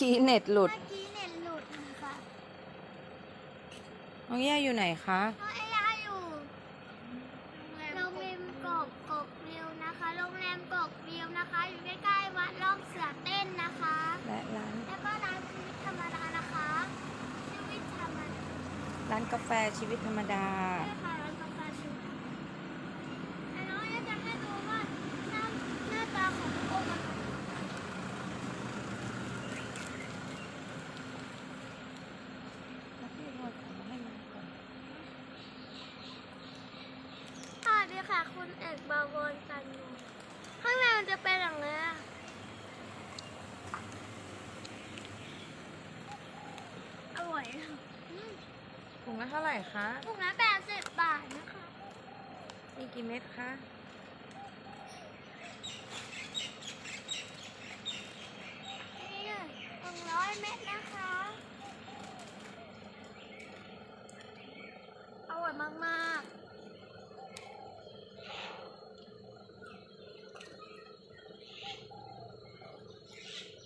กี้เน็ตหลุด เมื่อกี้เน็ตหลุดนะคะน้องย่าอยู่ไหนคะ น้องเอยาอยู่โรงแรมกบกบวิวนะคะ โรงแรมกบวิวนะคะ อยู่ใกล้ๆวัดล่องเสือเต้นนะคะ และร้าน แล้วก็ร้านชีวิตธรรมดานะคะชีวิตธรรมดาร้านกาแฟชีวิตธรรมดา ใช่ค่ะร้านกาแฟชีวิตธรรมดาแต่น้องอยากจะให้ดูว่าหน้าหน้าตาของโอ่งมัน สวัสดี ค่ะ คุณเอกบาวรกันยูข้างในมันจะเป็นอย่างนี้อร่อยอืมถุงละเท่าไหร่คะถุงละแปดสิบบาทนะคะ มีกี่เม็ดคะนี่หนึ่งร้อยเม็ดนะคะ อร่อยมากๆ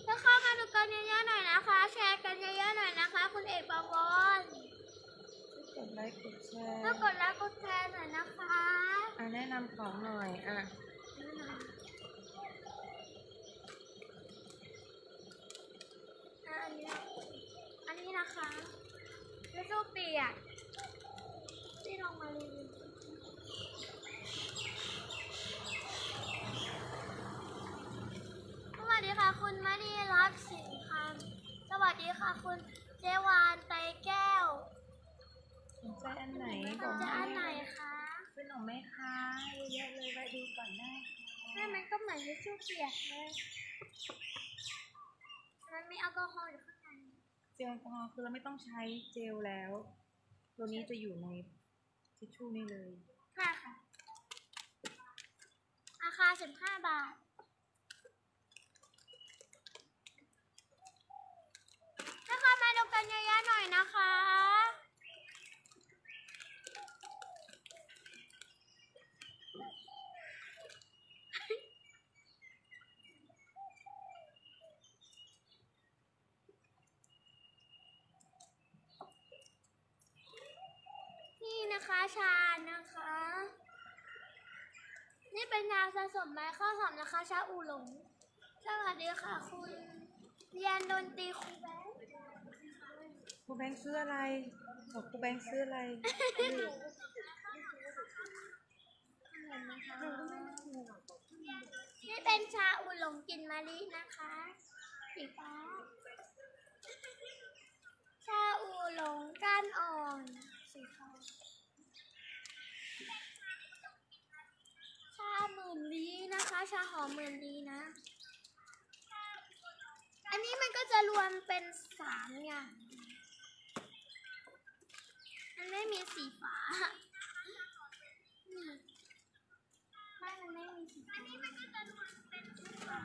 แล้วเข้ามาดูกันเยอะๆหน่อยนะคะ แชร์กันเยอะๆหน่อยนะคะ คุณเอกบาวร กดไลค์กดแชร์ แล้วกดไลค์กดแชร์หน่อยนะคะ อะแนะนำข องหน่อยอะอะอันนี้อันนี้นะคะไม่สู้เปียกที่ลองมารีวิวสวัสดีค่ะ คุณมารีรักสินคำสวัสดีค่ะ คุณเจวานไตแก้วสนใจอันไหนสบอนกใจอันไหนแม่คะเป็ นของแม่ค้าเยอะๆเลยไปดูก่อนได้แม่มันก็เหมือนทิชชู่เปียกเลย มันมีแอลกอฮอล์อยู่ข้างในเจลแอลกอฮอล์คือเราไม่ต้องใช้เจลแล้ว ตัวนี้จะอยู่ในทิชชู่นี่เลย ค่ะค่ะ ราคาสิบห้าบาท ถ้าเข้ามาดูกันเยอะๆหน่อยนะคะ นี่นะคะชานะคะ นี่เป็นยาสะสมไม้ข้าวหอมนะคะชาอูหลง สวัสดีค่ะ คุณเรียนดนตรีครูแบงค์ครูแบงค์ซื้ออะไรบอกครูแบงค์ซื้ออะไรนี่เป็นชาอูหลงกลิ่นมะลินะคะสีฟ้า ชาอูหลงก้านอ่อนสีขาวชาหมื่นลี้นะคะ ชาหอมเหมื่นลี้นะ อันนี้มันก็จะรวมเป็นสามอย่าง มันไม่มีสีฟ้านี่ไม่มันไม่มีสีอันนี้มันก็จะรวมเป็นสีฟ้า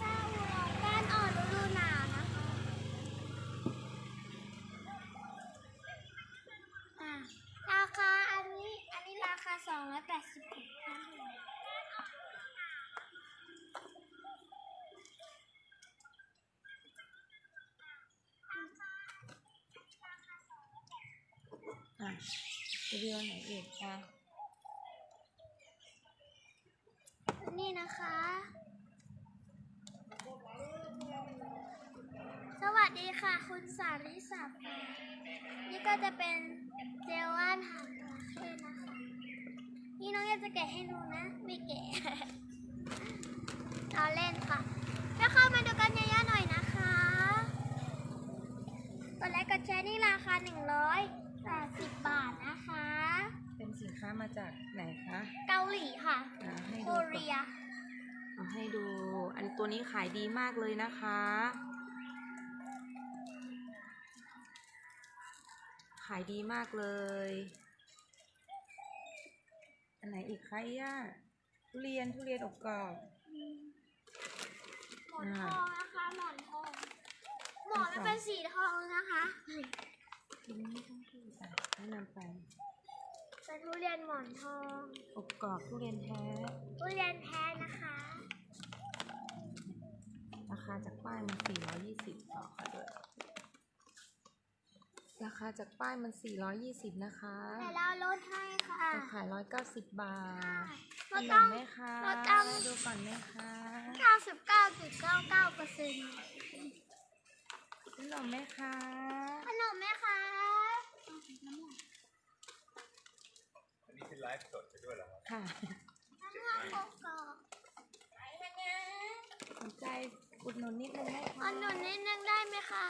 ชาอูหลงก้านอ่อนฤดูหนาวนะคะราคาอันนี้อันนี้ราคาสองร้อยแปดสิบหกบาท อะ จะดูอันไหนอีกอะนี่นะคะ สวัสดีค่ะ คุณสาริสาพานี่ก็จะเป็นเจลว่านหางจระเข้นะคะ นี่น้องอยากจะแกะให้ดูนะ ไม่แกะเราเล่นค่ะแล้วเข้ามาดูกันเยอะๆหน่อยนะคะกดไลค์กดแชร์นี่ราคาหนึ่งร้อย 180 บาทนะคะ เป็นสินค้ามาจากไหนคะเกาหลีค่ะ อะให้โคดูก่อนเรีย เอาให้ดู อันตัวนี้ขายดีมากเลยนะคะ ขายดีมากเลย อันไหนอีกคะย่าทุเรียนทุเรียนอบกรอบ หมอนทองนะคะ หมอนทอง หมอนมันเป็นสีทองนะคะ กินไม่ต้องพูดอะแนะนำไปเป็นทุเรียนหมอนทองอบกรอบทุเรียนแท้ ทุเรียนแท้นะคะาจากป้ายมัน 420บอกค่ะด้วย ราคาจากป้ายมัน 420 นะคะแต่เราลดให้ค่ะจะขาย 190 บาทเราขนต้อมงไหมคะเราต้องดูก่อนไหมคะ99.99เปอร์เซ็นต์ขนมไหมคะขนมไหมคะ อั นนี้คือไลฟ์สดไปด้วยเหรอครับค่ะน้ำมันโกโก้ไปนะเนี่ยสนใจอุดหนุนนิดนึงไหมคะอันหนุนนิดนึงได้ไหมคะ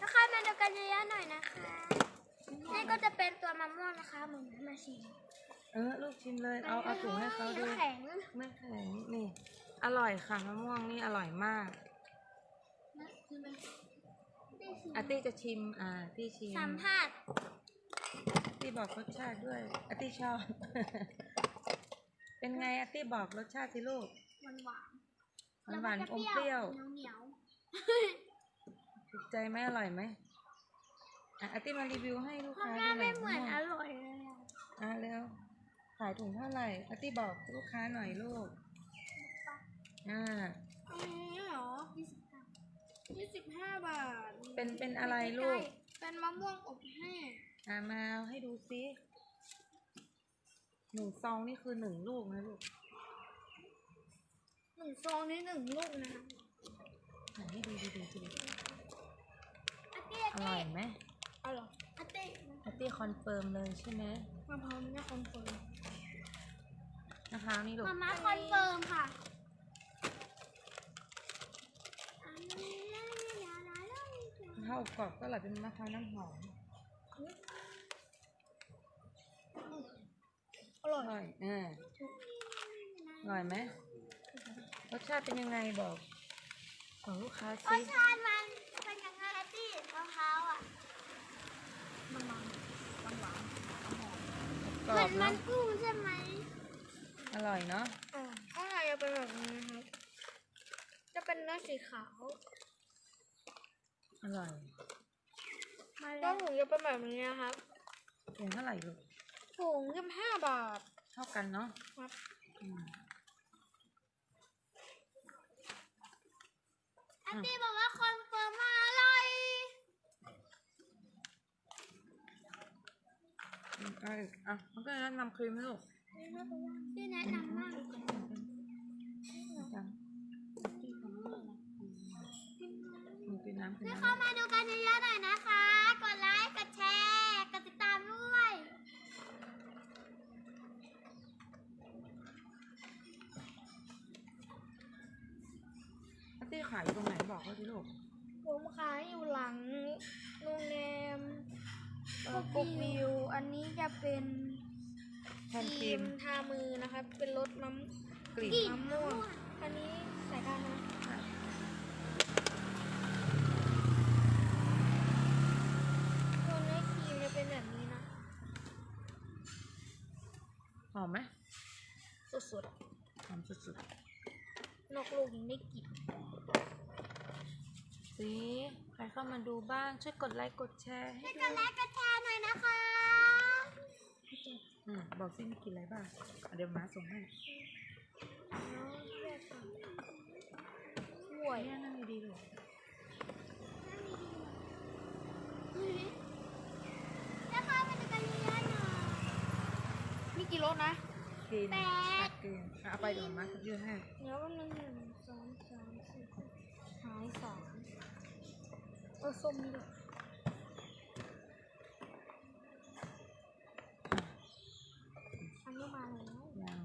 ถ้าใครมาดูกันเยอะๆหน่อยนะคะ นี่ก็จะเป็นตัวมะม่วงนะคะเหมือนมาชิมเออลูกชิมเลย เอาเอาถุงให้เขาดูน้ำแข็งไม่แข็งนี่ อร่อยค่ะมะม่วงนี่อร่อยมากอาตี้จะชิมอ่าตี้ชิมสัมผัสตี้บอกรสชาติด้วยอาตี้ชอบ เป็นไงอาตี้บอกรสชาติสิลูกหวานหวานหวานหวานๆอมเปรี้ยวเหนียวถูกใจไหมอร่อยไหมอะอาตี้มารีวิวให้ลูกๆเพราะค้าแม่ดูหน่ไม่อยเหมือนมะอม่วงร่อยเลยอะอะเร็วขายถุงเท่าไหร่อาตี้บอกลูกค้าหน่อยลูกอ่า อันนี้เหรอยี่สิบห้าบาท เป็นเป็นอะไรลูก เป็นมะม่วงอบแห้งอ่ามาเอาให้ดูซิหนึ่งซองนี่คือหนึ่งลูกนะลูกหนึ่งซองนี้หนึ่งลูกนะอ่าให้ดูดูดูดูอาเต้อร่อยไหมอร่อยอาเต้อาตี้คอนเฟิร์มเลยใช่ไหมมะพร้าวไม่คอนเฟิร์มมะพร้าวนี่ลูกมาม่าคอนเฟิร์มค่ะอันนี้ มะพร้าวอบกรอบก็อร่อยเป็นมะพร้าวน้ำหอมอร่ออยร่อยอ่าอร่อยไหมรสชาติเป็นยังไงบอกของลูกค้ารสสิชาติมันเป็นยังไงอาตี้มะพร้าวอะมันมันมันหวานกรเหมืออบนมัเนาะนกุ้งใช่ไหมอร่อยเนาะอ่าข้างในจะเป็นแบบนี้ครับจะเป็นเนื้อสีขาว อร่อยก็ถุงจะเป็นแบบนี้นะครับถุงเท่าไหร่ลูกถุงยี่สิบห้าบาท เท่ากันเนาะครับ อืม อันตี้บอกว่าคอนเฟิร์มว่าอร่อยอืมเอาอีกอะมันก็แนะนำครีมให้ลูกที่แนะนำมาก จัง นเป็นน้ำเป็นให้น้ำเข้ามาดูกันเยอะๆหน่อยนะคะ กดไลค์ กดแชร์ กดติดตามด้วยอาตี้ขายอยู่ตรงไหนบอกเขาสิลูก ผมขายอยู่หลังโรงแรมเอ่อกุกวิว อันนี้จะเป็นแทนครีมทามือนะครับ เป็นรสน้กลิ่นำมะม่วงอันนี้ใส่ได้นะค่ะ ตัวเนื้อครีมจะเป็นแบบนี้นะ หอมไหม สด หอมสุด ๆ นอก ลูกยังไม่กลิ่นๆสิใครเข้ามาดูบ้าง ช่วยกดไลค์กดแชร์ให้ช่วยด้กัวนยไลค์กดแชร์หน่อยนะคะอืมบอกสิมีกินอะไรบ้างอะเดี๋ยวมาส่งให้ห่วยเนี่ยนั่งดีๆเลยแล้วเข้ามาดูกันเยอะๆหน่อยมีกี่รสนะ กินแปด กินเอาไปเดี๋ยวมายืดให้เดี๋ยวมันหนึ่งส องสามสี่หายสองเออส้มนี่ด้วยอันนี้มาแล้วยัง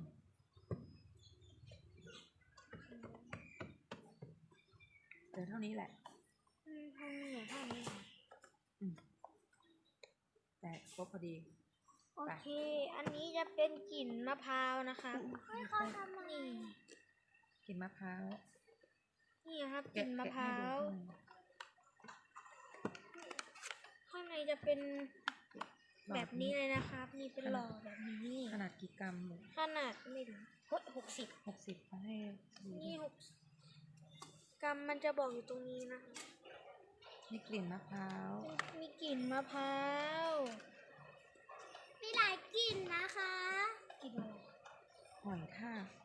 เดี๋ยวเท่านี้แหละอืมทำเหนือเท่านี้อืมแต่ครบพอดี โอเค อันนี้จะเป็นกลิ่นมะพร้าวนะคะให้เขาทำนี่ กินมะพร้าวนี่ครับกลิ่นมะพร้าวข้างในจะเป็นแบบนี้เลยนะครับนี่เป็นหล่อแบบนี้ขนาดกี่กรัมลูกขนาดไม่ถึงเฮ้ยหกสิบหกสิบมาให้ดูนี่หกกรัมมันจะบอกอยู่ตรงนี้นะคะมีกลิ่นมะพร้าว มีกลิ่นมะพร้าว มีหลายกลิ่นนะคะ กลิ่นอะไรหอยทากห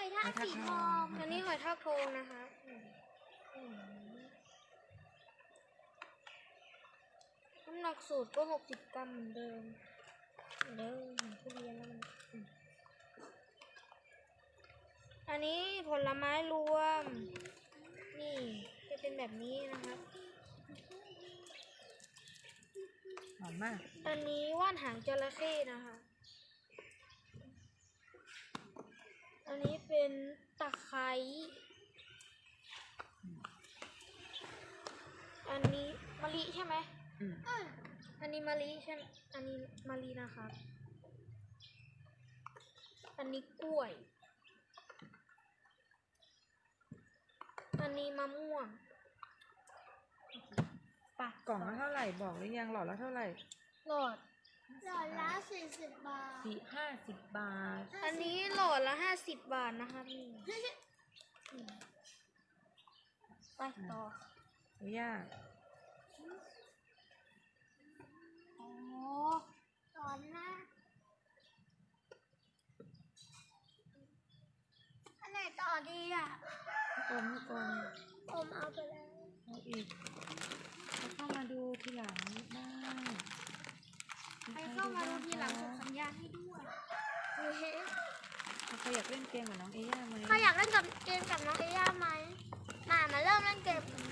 อยทากหอยทากสีททอองงอันนี้หอยทากโทงนะคะน้ำหนักสูตรก็หกสิบกรัมเหมือนเดิมเหมือนเดิมทุเรียนแล้วมันอืมอันนี้ผลไม้รวม นี่จะเป็นแบบนี้นะครับหอมมาก อันนี้ว่านหางจระเข้นะคะ อันนี้เป็นตะไคร้อันนี้มะลิใช่ไหมอืมอันนี้มะลิใช่ไหมอันนี้มะลินะครับ อันนี้กล้วย อันนี้มะม่วงปะกล่องละเท่าไหร่บอกหรือยังหลอดละเท่าไหร่ หลอด หลอดละสี่สิบบาท สี่ห้าสิบบาท อันนี้หลอดละห้าสิบบาทนะคะนี่ไปต่อหรือยากโอ้ตอนหน้าอันไหนต่อดีอะกลมกลมผมเอาไปแล้วเอาอีกแล้วเข้ามาดูทีหลังได้ ใครเข้ามาดูทีหลังส่งสัญญาณให้ด้วยใครอยากเล่นเกมกับน้องเอย่าไหมเขาอยากเล่นกับเกมกับน้องเอย่าไหมมามาเริ่มเล่นเกมกัน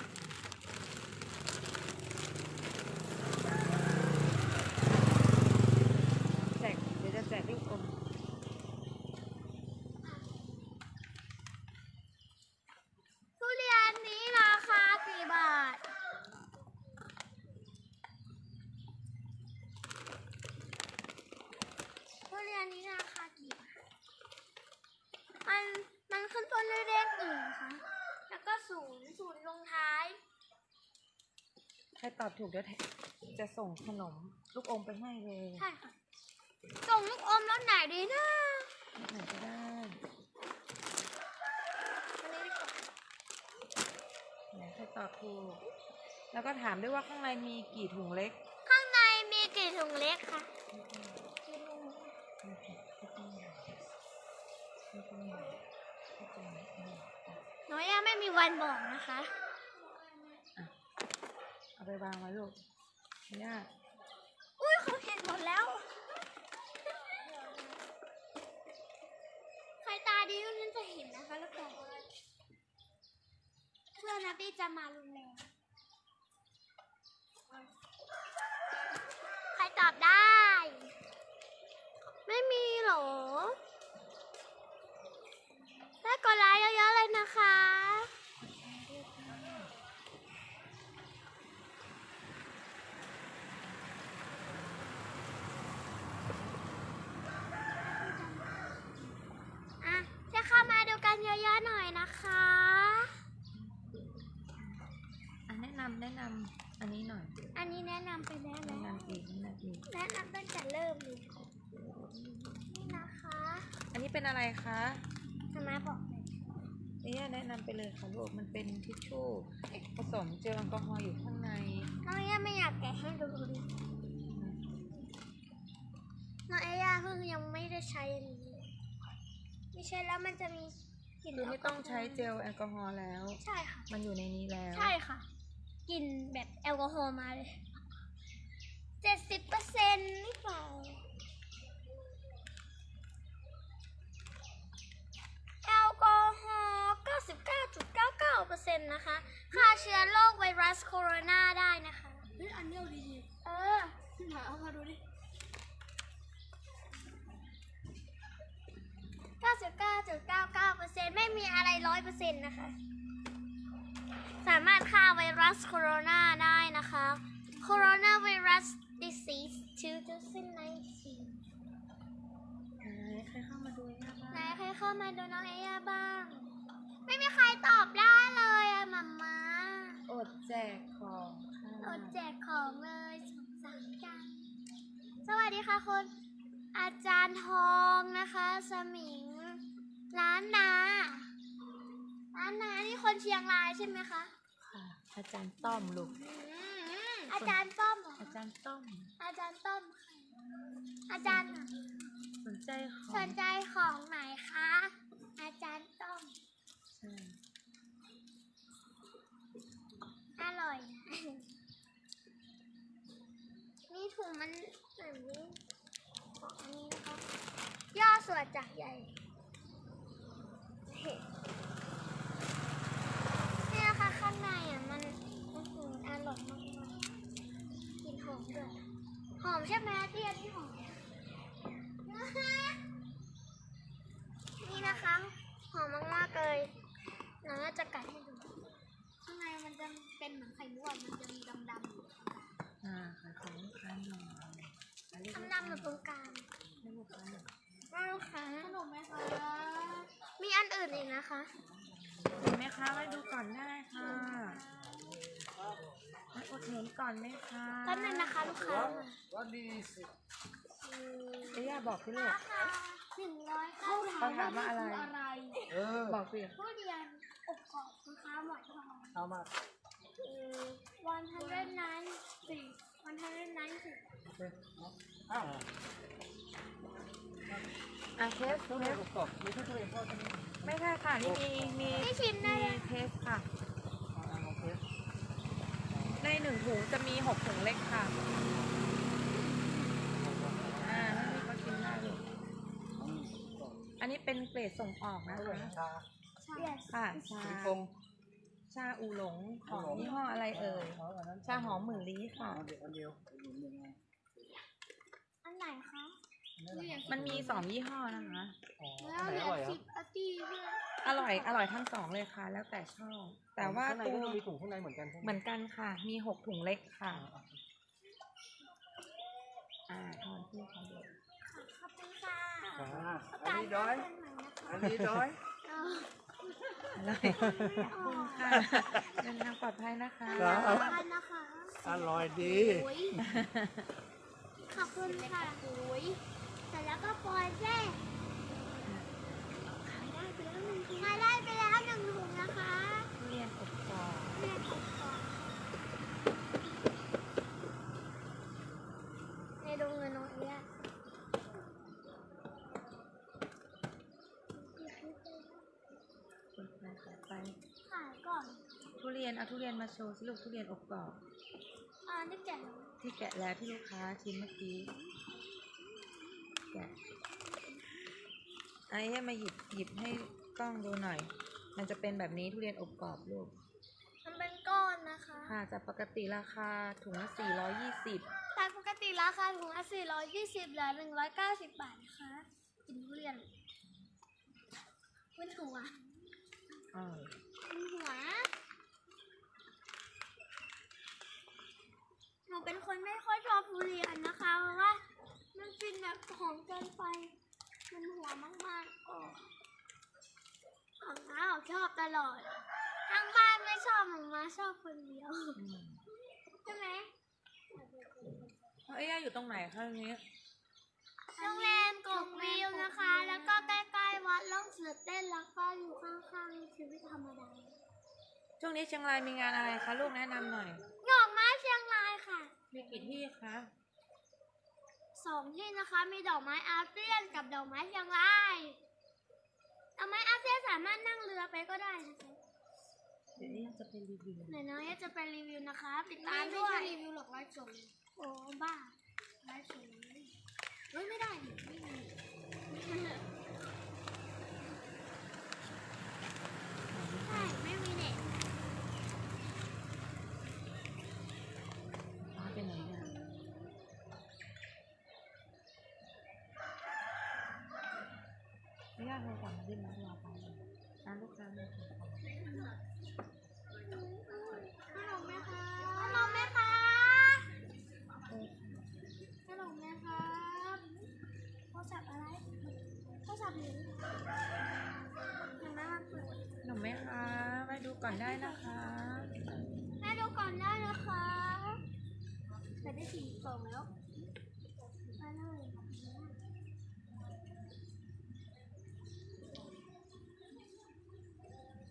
แจกเดี๋ยวจะแจกลูกอม ทุเรียนนี้ราคากี่บาท ทุเรียนนี้ราคากี่บาท มันมันขึ้นต้นด้วยเลขหนึ่งนะคะแล้วก็ศูนย์ศูนย์ลงท้าย ใครตอบถูกเดี๋ยวแถจะส่งขนมลูกอมไปให้เลยใช่ค่ะ ส่งลูกอมรถไหนดีนะไหนก็ได้อันนี้ดีกว่าไหนใครตอบถูก แล้วก็ถามด้วยว่าข้างในมีกี่ถุงเล็ก ข้างในมีกี่ถุงเล็กคะ ไม่ต้องไม่ต้องไม่ต้องไม่ต้อง น้อยยังไม่มีวันบอกนะคะ เอาไปวางไว้ลูกย่าอุ้ยเขาเห็นหมดแล้ว ใครตาดีก็นั้นจะเห็นนะคะแล้วก็เพื่อนนะพี่จะมารุนแรงใครตอบได้ ไม่มีเหรอได้ กดไลค์เยอะๆเลยนะคะอะจะเข้ามาดูกันเยอะๆหน่อยนะคะอะแนะนำแนะนำอันนี้หน่อย อันนี้แนะนำไปแล้วแนะนะนำอีกแนะนำอีกแนะนำตั้งแต่เริ่มเลยนี่นะคะ อันนี้เป็นอะไรคะทำไมบอก เลยย่าแนะนำไปเลยค่ะลูกมันเป็นทิชชู่ผสมเจลแอลกอฮอล์อยู่ข้างในน้องเอย่าไม่อยากแกะให้ดูดิน้องเอย่าเพิ่งยังไม่ได้ใช้อันนี้เลยไม่ใช่แล้วมันจะมีกลิ่นคือไม่ต้องใช้เจลแอลกอฮอล์แล้ว ใช่ค่ะ มันอยู่ในนี้แล้วใช่ค่ะกลิ่นแบบแอลกอฮอล์มาเลยเจ็ดสิบเปอร์เซ็นต์หรือเปล่า แอลกอฮอล์ 9%นะคะฆ่าเชื้อโรคไวรัสโคโรนาได้นะคะ เฮ้ยอันนี้เอาดีเออๆหาเอามาดูดิ 99.99%ไม่มีอะไร 100%นะคะ สามารถฆ่าไวรัสโคโรนาได้นะคะ Corona Virus Disease 2019ไหนใครเข้ามาดูย่าบ้าง ไหนใครเข้ามาดูน้องเอย่าบ้าง ไม่มีใครตอบได้เลยอะหมาม่าอดแจกของค่ะอดแจกของเลยสงสารจังสวัสดีค่ะคุณอาจารย์ทองนะคะ สมิง ร้านนา ร้านนานี่คนเชียงรายใช่ไหมคะค่ะ อาจารย์ต้อมลูกอาจารย์ป้อมเหรออาจารย์ต้อม อาจารย์ต้อมค่ะอาจารย์น่ะสสนใจของสนใจของไหนคะ อาจารย์ต้อมใช่ อร่อย นี่ถุงมันแบบนี้ของอันนี้นะคะย่อส่วนจากใหญ่เห็นนี่นะคะข้างในอะมันอื้อหือร่อยมากๆกลิ่นหอมด้วยหอมใช่ไหมที่อันนี้หอมนี่นะคะ หอมมากๆเลยเราก็จะกัดให้ดู ข้างในมันจะ เป็นเหมือนไข่มุกอะมันจะมีดำๆอยู่ตรงกลางอ่าขายของลูกค้าหน่อยขายลูกค้าดำๆอยู่ตรงกลางให้ลูกค้าหน่อยไม่รู้ค่ะขนมไหมคะมีอันอื่นอีกนะคะ เห็นไหมคะไว้ดูก่อนได้ค่ะไว้อุดหนุนก่อนไหมคะแป๊บนึงนะคะลูกค้าวันนี้เอ้ย่าบอกพี่ลูก ราคาหนึ่งร้อยเก้าเขาถามว่าอะไรอะไร เออบอกสิทุเรียนอบกรอบนะคะหมอนทอง เอามา วันทันเล่นนั้นสี่วันทันเล่นนั้นสิอ้าวอะเทสเทสกรอบมีทุเอใช่ไหมไม่ใช่ค่ะ นี่มีมีไม่ชิมได้มีเทสค่ะ ในหนึ่งถุงจะมีหกถุงเล็กค่ะ อ่าให้พี่ก็กินได้เลยอันนี้เป็นเกรดส่งออกนะคะชาค่ะชาสีฟง ชาอูหลงของยี่ห้ออะไรเอ่ยเอาอันนั้นชาหอมหมื่นลี้ค่ะเอาเดียวอันเดียวหนึ่งหนึ่งอันอันไหนคะมันมีสองยี่ห้อนะคะอ๋อแล้วอันไหนเหลืออร่อยครัสิบบอาทิตย์ด้วยอร่อย อร่อยทั้งสองเลยค่ะ แล้วแต่ชอบ แต่ว่าข้างในตัวก็จะมีถุงข้างในเหมือนกันใช่ไหมเหมือนกันค่ะ มีหกถุงเล็กค่ะ อ่าอ่าทอนที่เขาเลยขอบคุณค่ะอ่าโออันกาสนี้หด้น้าอยเจอกันใหม่นะคะอันนี้ด้อย เอออร่อยขอบคุณค่ะเดินทางปลอดภัยนะคะขอบคุณนะคะอร่อยดีโอ้ยขอบคุณค่ะโอ้ยเสร็จแล้วก็ปล่อยแจ้ขายได้ไปแล้วหนึ่งถุงขายได้ไปแล้วหนึ่งถุงนะคะทุเรียนอบกรอบ แม่ขอบคุณในดูเงินน้องเอี้ย คนไทยขายไป ขายก่อน ทุเรี ยนเอาทุเรียนมาโชว์สิลูกทุเรียนอบกรอบอ่านี่แกะแล้วที่แกะแล้วที่ลูกค้าชิมเมื่อกี้แกะไอ้ให้มาหยิบหยิบให้กล้องดูหน่อย มันจะเป็นแบบนี้ทุเรียนอบกรอบลูกมันเป็นก้อนนะคะ ค่ะจากปกติราคาถุงละ420แต่ปกติราคาถุงละ420เหลือ190 บาทนะคะกินทุเรียนเป็นหัวอ่าเป็นหัว หนูเป็นคนไม่ค่อยชอบทุเรียนนะคะ เพราะว่ามันกินแบบหอมเกินไป มันหัวมากๆอ๋อของน้าออกชอบตลอด ทั้งบ้านไม่ชอบหนูมาชอบคนเดียวอืมใช่ไหมเอ้ยย่าอยู่ตรงไหนคะตรงนี้โรงแรมกกวิวนะคะ แล้วก็ใกล้ๆวัดล่องเสือเต้นแล้วก็อยู่ข้างๆชีวิตธรรมดา ช่วงนี้เชียงรายมีงานอะไรคะลูกแนะนำหน่อย มีกี่ที่คะสองที่นะคะ มีดอกไม้อาเซียนกับดอกไม้เชียงรายดอกไม้อาเซียนสามารถนั่งเรือไปก็ได้นะคะเดี๋ยวนี้จะเป็นรีวิวเดี๋ยวน้อยจะไปรีวิวนะคะ ติดตามด้วย รีวิวหรอกไลฟ์สดโอ้บ้าไลฟ์สดเฮ้ยไม่ได้ดิไม่มีใช่ไม่มีเน็ต ร้านเป็นไหนเนี่ยไม่ยากเลยสั่งดิ้นนะรอไปร้านลูกค้ามาถึงก่อน ขนมไหมคะขนมไหมคะ เออ ขนมไหมครับโทรศัพท์อะไรโทรศัพท์หนูเห็นไหมมันเปิด ขนมไหมคะไปดู ก่อนได้นะคะแม่ดูก่อนได้นะคะแต่ได้สี่กล่องแล้วมาเลย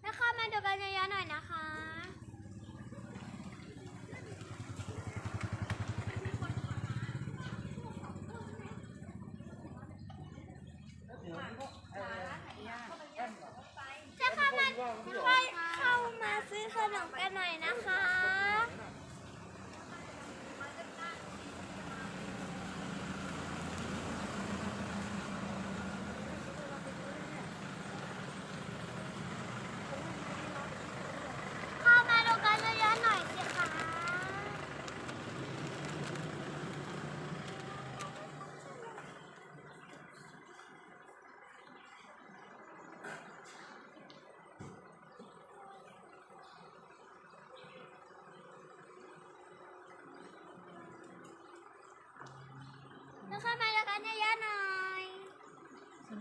แล้วเข้ามาดูกันเยอะๆหน่อยนะคะ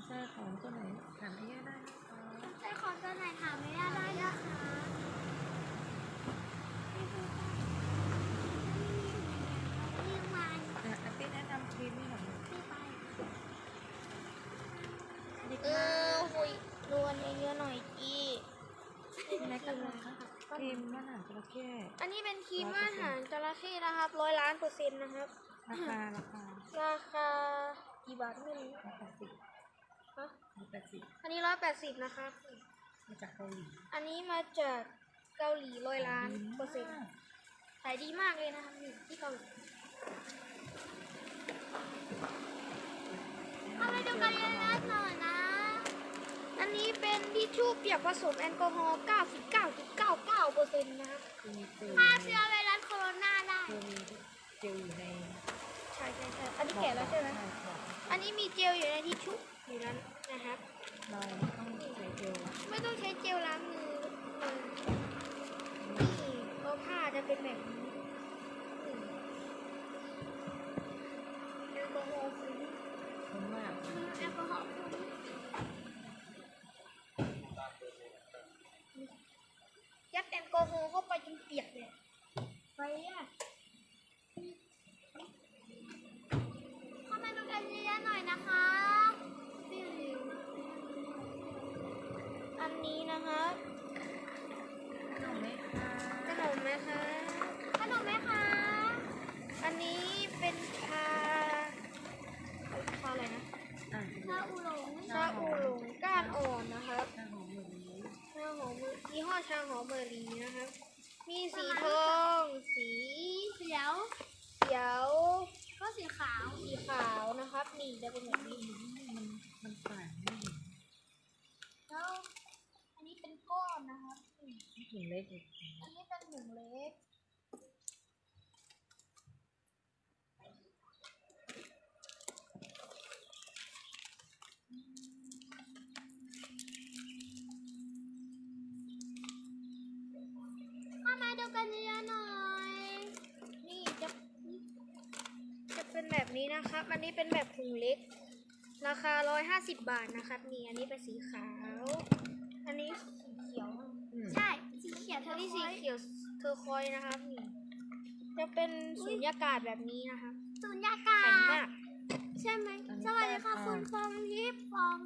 ใช่ของตัวไหนถามพี่ย่าได้นะคะใส่ของตัวไหนถามไม่ได้ได้นะคะนี่มันอะอาปี้แนะนำครีมให้หน่อยไม่ไปนี่เอค่ะอหุยรวนเยอะๆหน่อยจีแม็กกันนะคะครีมว่าหนังจระเข้อันนี้เป็นครีมอาหารจระเข้นะครับร้อยล้านเปอร์เซ็นต์นะครับ ราคา ราคา ราคากี่บาทไม่รู้ร้อย แปดสิบฮะร้อยแปดสิบอันนี้ร้อยแปดสิบนะครับมาจากเกาหลีอันนี้มาจากเกาหลีร้อยล้านเปอร์เซ็นต์ขายดีมากเลยนะครับอยู่ที่เกาหลีเอาไปดูกันเยอะๆหน่อยนะ อันนี้เป็นทิชชู่เปียกผสมแอลกอฮอล์99.99เปอร์เซ็นต์นะครับคือมีเจลฆ่าเชื้อไวรัสโคโรนาได้คือมีเจลอยู่ในใช่ใช่ใช่อันนี้แกะแล้วใช่ไหมใช่ค่ะอันนี้มีเจลอยู่ในทิชชู่อยู่นั้น นะครับเราไม่ต้องใช้เจลไม่ต้องใช้เจลล้างมือเลยนี่ก็ผ้าจะเป็นแบบนี้าหอมเบอร์รี่นะครับมีสีทอง สีเขียว เขียว ก็สีขาว สีขาวนะครับ นี่จะเป็นแบบนี้มันมันต่างไม่เห็นแล้วอันนี้เป็นก้อนนะคะถึงเล็กอีกอันนี้เป็นถุงเล็ก เข้ามาดูกันเยอะๆหน่อย นี่จะจะ เป็นแบบนี้นะครับ อันนี้เป็นแบบถุงเล็ก ราคา 150 บาทนะครับนี่อันนี้เป็นสีขาว อันนี้สีเขียวอืมใช่ สีเขียวเธอัอนนี้สีสีเขียวเทอร์คอยส์นะครับนี่ จะเป็นสุญญากาศแบบนี้นะครับสุญญากาแข็งศมากใช่ไหมสวัสดีค่ะคุณฟองยิปฟอง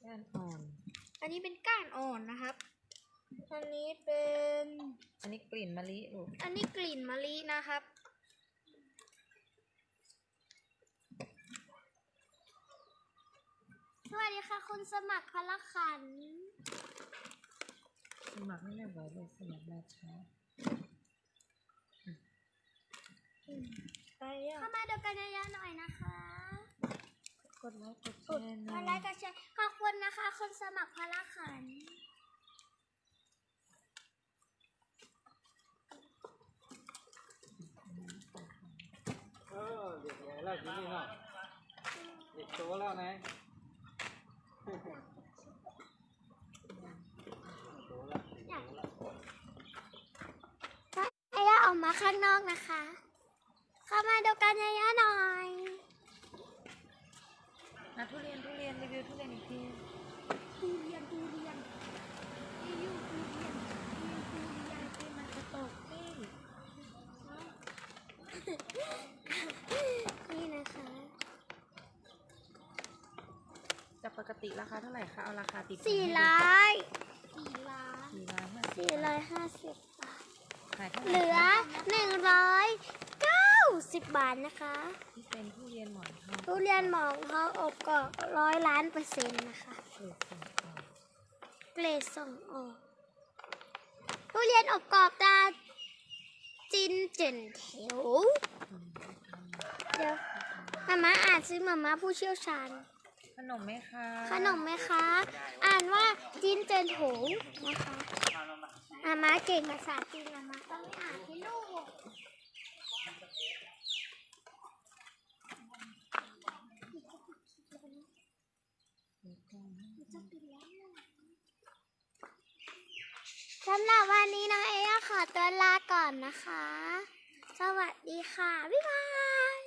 แก้นอ่อน อันนี้เป็นก้านอ่อนนะครับ อันนี้เป็น อันนี้กลิ่นมะลิลูกอันนี้กลิ่นมะลินะครับ สวัสดีค่ะคุณสมัครพละขัน สมัครไม่ได้ไว้เลยสมัครราช้าไปอะเข้ามาดูกันเยอะๆหน่อยนะคะ กดไลค์กดแชร์กนะดไลค์กดแชร์ขอบคุณนะคะ คุณสมัครพละขัน เออเด็กใหญ่ แล้วทีนี้เนาะเด็กโตแล้วนะโตแล้วอยากไอ้ย่าออกมาข้างนอกนะคะ เข้ามาดูกันเยอะๆหน่อยอะทุเรียนทุเรียนรีวิวทุเรียนอีกทีทุเรียนทุเรียนรีวิวทุเรียนรีวิวทุเรียนที่มันจะตกนี่นี่นะคะ จาก ปกติราคาเท่าไหร่คะ เอาราคาติดสี่ร้อยสี่ร้อยสี่ร้อยห้าสิบสี่ร้อยห้าสิบบาทขายเท่าไหเหร่ลือคะหนึ่งร้อยเก้าสิบบาทนะคะที่เป็นทุเรียนหมอนทองทุเรียนหมองทองอบกรอบร้อยล้านเปอร์เซ็นต์นะคะ เกิดส่งออกเกรดส่งออกทุเรียนอบกรอบตาจินเจินเถวอืมเดี๋ยวมาม่าอ่านซื้อมาม่าผู้เชี่ยวชาญ ขนมไหมคะ ขนมไหมคะ อ่านว่าจินเจินโถงนะคะมาม่าเก่งภาษาจีนมามาต้องอ่านให้ลูกสำหรับวันนี้น้องเอย่าขอตัวลาก่อนนะคะ สวัสดีค่ะ บ๊ายบาย